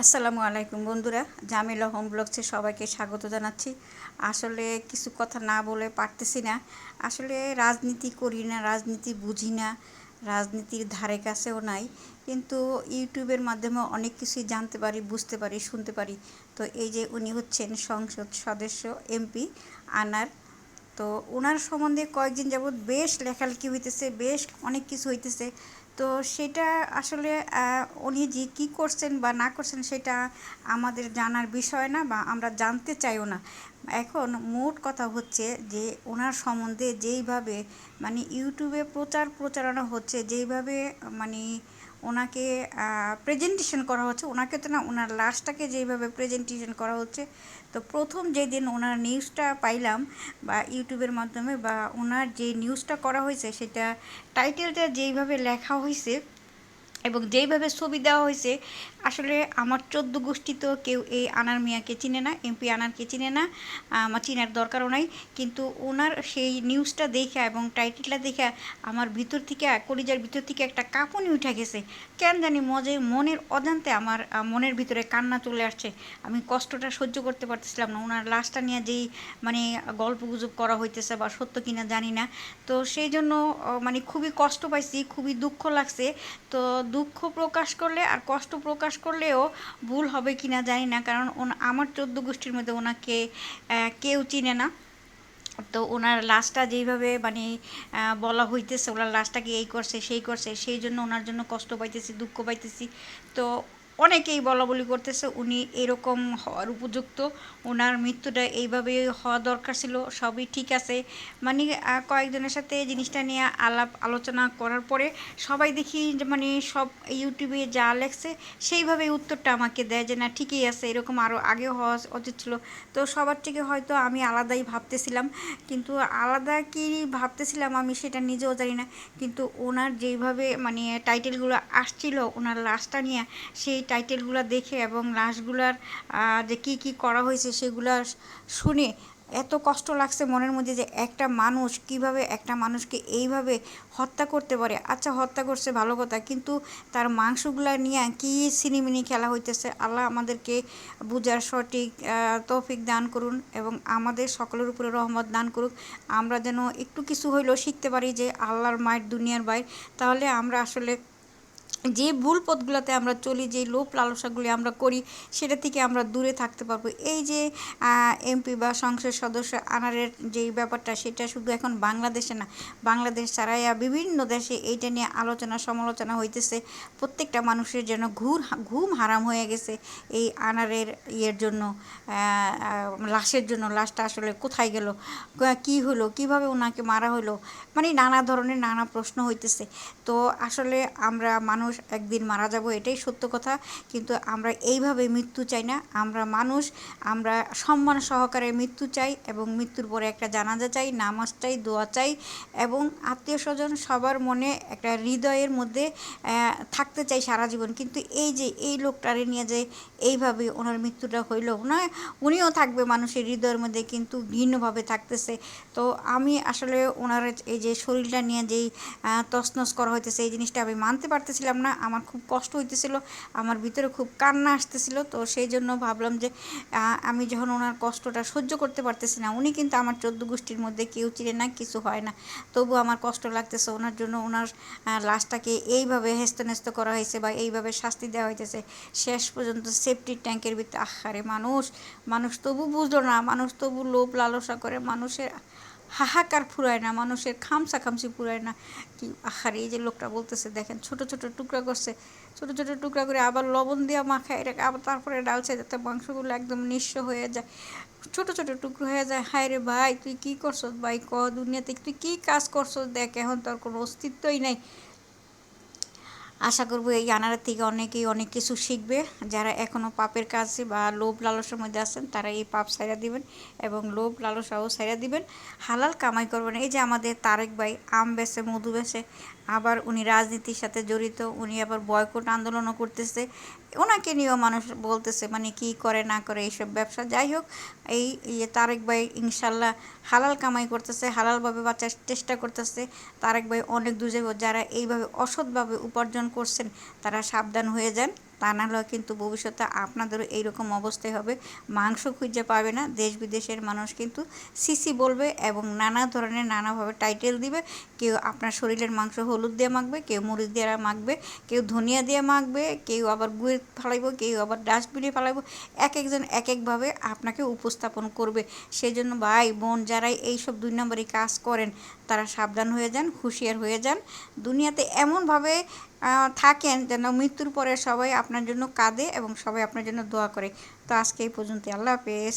আসসালামু আলাইকুম বন্ধুরা, জামিলা হোম ব্লগসে সবাইকে স্বাগত জানাচ্ছি। আসলে কিছু কথা না বলে পারতেছি না। আসলে রাজনীতি করি না, রাজনীতি বুঝি না, রাজনীতির ধারে কাছেও নাই। কিন্তু ইউটিউবের মাধ্যমে অনেক কিছুই জানতে পারি, বুঝতে পারি, শুনতে পারি। তো এই যে উনি হচ্ছেন সংসদ সদস্য, এমপি, আনার। তো ওনার সম্বন্ধে কয়েকদিন যাবৎ বেশ লেখালেখি হইতেছে, বেশ অনেক কিছু হইতেছে। তো সেটা আসলে উনি যে কী করছেন বা না করছেন সেটা আমাদের জানার বিষয় না বা আমরা জানতে চাইও না। এখন মোট কথা হচ্ছে যে ওনার সম্বন্ধে যেইভাবে মানে ইউটিউবে প্রচার প্রচারণা হচ্ছে, যেইভাবে মানে ওনাকে প্রেজেন্টেশন করা হচ্ছে। ওনাকে তো না, ওনার লাশটাকে যেইভাবে প্রেজেন্টেশন করা হচ্ছে, তো প্রথম যেদিন ওনার নিউজটা পাইলাম বা ইউটিউবের মাধ্যমে বা ওনার যে নিউজটা করা হয়েছে, সেটা টাইটেলটা যেইভাবে লেখা হয়েছে এবং যেইভাবে ছবি দেওয়া হয়েছে, আসলে আমার চোদ্দ গোষ্ঠী তো কেউ এই আনার মিয়াকে চিনে না এমপি আনারকে চিনে না, আমার চিনার দরকারও নাই। কিন্তু ওনার সেই নিউজটা দেখে এবং টাইটেলটা দেখে আমার ভিতর থেকে, কলিজার ভিতর থেকে একটা কাঁপুনি উঠে গেছে। কেন জানি মজে, মনের অজান্তে আমার, মনের ভিতরে কান্না চলে আসছে। আমি কষ্টটা সহ্য করতে পারতেছিলাম না। ওনার লাশটা নিয়ে যেই মানে গল্প গুজব করা হইতেছে বা সত্য কিনা জানি না। তো সেই জন্য মানে খুবই কষ্ট পাইছি, খুবই দুঃখ লাগছে। তো দুঃখ প্রকাশ করলে আর কষ্ট প্রকাশ করলেও ভুল হবে কি না জানি না, কারণ আমার চোদ্দ গোষ্ঠীর মধ্যে ওনাকে কেউ চিনে না। তো ওনার লাশটা যেইভাবে মানে বলা হইতেছে, ওনার লাশটাকে এই করছে, সেই করছে, সেই জন্য ওনার জন্য কষ্ট পাইতেছি, দুঃখ পাইতেছি। তো অনেকেই বলা বলি করতেছে উনি এরকম হওয়ার উপযুক্ত। ওনার মৃত্যুটা এইভাবে হওয়া দরকার ছিল, সবই ঠিক আছে। মানে কয়েকজনের সাথে জিনিসটা নিয়ে আলাপ আলোচনা করার পরে সবাই দেখি মানে সব ইউটিউবে যা লেখছে সেইভাবে উত্তরটা আমাকে দেয় যে, না, ঠিকই আছে, এরকম আরও আগে হওয়া উচিত ছিল। তো সবার থেকে হয়তো আমি আলাদাই ভাবতেছিলাম, কিন্তু আলাদা কি ভাবতেছিলাম আমি সেটা নিজেও জানি না। কিন্তু ওনার যেইভাবে মানে টাইটেলগুলো আসছিল, ওনার লাশটা নিয়ে সেই টাইটেলগুলো দেখে এবং লাশগুলার যে কি কি করা হয়েছে সেগুলো শুনে এত কষ্ট লাগছে মনের মধ্যে যে একটা মানুষ কীভাবে একটা মানুষকে এইভাবে হত্যা করতে পারে। আচ্ছা হত্যা করছে ভালো কথা, কিন্তু তার মাংসগুলা নিয়ে কি সিনিমিনি খেলা হইতেছে? আল্লাহ আমাদেরকে বুঝার সঠিক তৌফিক দান করুন এবং আমাদের সকলের উপরে রহমত দান করুক। আমরা যেন একটু কিছু হইলেও শিখতে পারি যে আল্লাহর মায়ের দুনিয়ার বাইর। তাহলে আমরা আসলে যে ভুল পথগুলোতে আমরা চলি, যে লোভ লালসাগুলি আমরা করি, সেটা থেকে আমরা দূরে থাকতে পারব। এই যে এমপি বা সংসদ সদস্য আনারের যেই ব্যাপারটা, সেটা শুধু এখন বাংলাদেশে না, বাংলাদেশ ছাড়াই বিভিন্ন দেশে এইটা নিয়ে আলোচনা, সমালোচনা হইতেছে। প্রত্যেকটা মানুষের যেন ঘুর, ঘুম হারাম হয়ে গেছে এই আনারের ইয়ের জন্য লাশের জন্য। লাশটা আসলে কোথায় গেল? কি হলো? কীভাবে ওনাকে মারা হলো? মানে নানা ধরনের নানা প্রশ্ন হইতেছে। তো আসলে আমরা মানুষ একদিন মারা যাব, এটাই সত্য কথা। কিন্তু আমরা এইভাবে মৃত্যু চাই না। আমরা মানুষ, আমরা সম্মান সহকারে মৃত্যু চাই এবং মৃত্যুর পরে একটা জানাজা চাই, নামাজ চাই, দোয়া চাই এবং আত্মীয় স্বজন সবার মনে একটা হৃদয়ের মধ্যে থাকতে চাই সারা জীবন। কিন্তু এই যে, এই লোকটারে নিয়ে যে এইভাবে ওনার মৃত্যুটা হইল না উনিও থাকবে মানুষের হৃদয়ের মধ্যে কিন্তু ভিন্নভাবে থাকতেছে। তো আমি আসলে ওনার এই যে শরীরটা নিয়ে যেই তসনস করা হইতেছে, এই জিনিসটা আমি মানতে পারতেছিলাম আমার খুব কষ্ট হইতেছিল, আমার ভিতরে খুব কান্না আসতেছিল, তো সেই জন্য ভাবলাম যে আমি যখন ওনার কষ্টটা সহ্য করতে পারতেছি না, উনি কিন্তু আমার চোদ্দ গোষ্ঠীর মধ্যে কেউ চিনে না, কিছু হয় না। তবু আমার কষ্ট লাগতেছে, ওনার জন্য ওনার লাশটাকে এইভাবে হেস্তনেস্ত করা হয়েছে বা এইভাবে শাস্তি দেওয়া হইতেছে, শেষ পর্যন্ত সেফটির ট্যাঙ্কের ভিতরে, আহারে মানুষ মানুষ তবু বুঝলো না, মানুষ তবু লোভ লালসা করে, মানুষের হাহাকার ফুরায় না, মানুষের খামসা খামসি ফুরায় না। কি আহার, এই যে লোকটা বলতেছে, দেখেন, ছোট ছোট টুকরা করছে। ছোট ছোট টুকরা করে আবার লবণ দিয়ে মাখায় এটাকে আবার তারপরে ডালছে যাতে মাংসগুলো একদম নিঃস্ব হয়ে যায়। ছোট ছোট টুকরো হয়ে যায়, হায় রে ভাই, তুই কী করছস ভাই? ক দুনিয়াতে তুই কী কাজ করছস? দেখ, এখন তোর কোনো অস্তিত্বই নাই। আশা করব এই আনারের থেকে অনেকেই অনেক কিছু শিখবে। যারা এখনও পাপের কাছে বা লোভ লালসার মধ্যে আছেন, তারা এই পাপ সাইরা দিবেন এবং লোভ লালসাও সাইরা দিবেন। হালাল কামাই করবেন। এই যে আমাদের তারেক ভাই, আম বেছে, মধু বেছে আবার উনি রাজনীতির সাথে জড়িত, উনি আবার বয়কট আন্দোলনও করতেছে। ওনাকে নিয়েও মানুষ বলতেছে মানে কি করে, না করে, এইসব ব্যবসা। যাই হোক, এই ইয়ে তারেক ভাই ইনশাল্লাহ হালাল কামাই করতেছে, হালালভাবে বাঁচার চেষ্টা করতেছে। তারেক ভাই অনেক দূর যারা এইভাবে অসৎভাবে উপার্জন করছেন, তারা সাবধান হয়ে যান। তা না হলে কিন্তু ভবিষ্যতে আপনাদেরও এইরকম অবস্থায় হবে। মাংস খুঁজে পাবে না। দেশ বিদেশের মানুষ কিন্তু সিসি বলবে এবং নানা ধরনের নানাভাবে টাইটেল দিবে। কেউ আপনার শরীরের মাংস হলুদ দিয়ে মাখবে, কেউ মরিচ দিয়ে মাখবে, কেউ ধনিয়া দিয়ে মাখবে, কেউ আবার গুয়ে ফালাইব, কেউ আবার ডাস্টবিনে ফালাইব। এক একজন এক একভাবে আপনাকে উপস্থাপন করবে। সেই জন্য ভাই, বোন যারাই এইসব দুই নম্বরই কাজ করেন, তারা সাবধান হয়ে যান, হুঁশিয়ার হয়ে যান। দুনিয়াতে এমনভাবে থাকেন যেন মৃত্যুর পরে সবাই আপনার জন্য কাঁদে এবং সবাই আপনার জন্য দোয়া করে। তো আজকে এই পর্যন্ত আল্লাহ হাফেজ।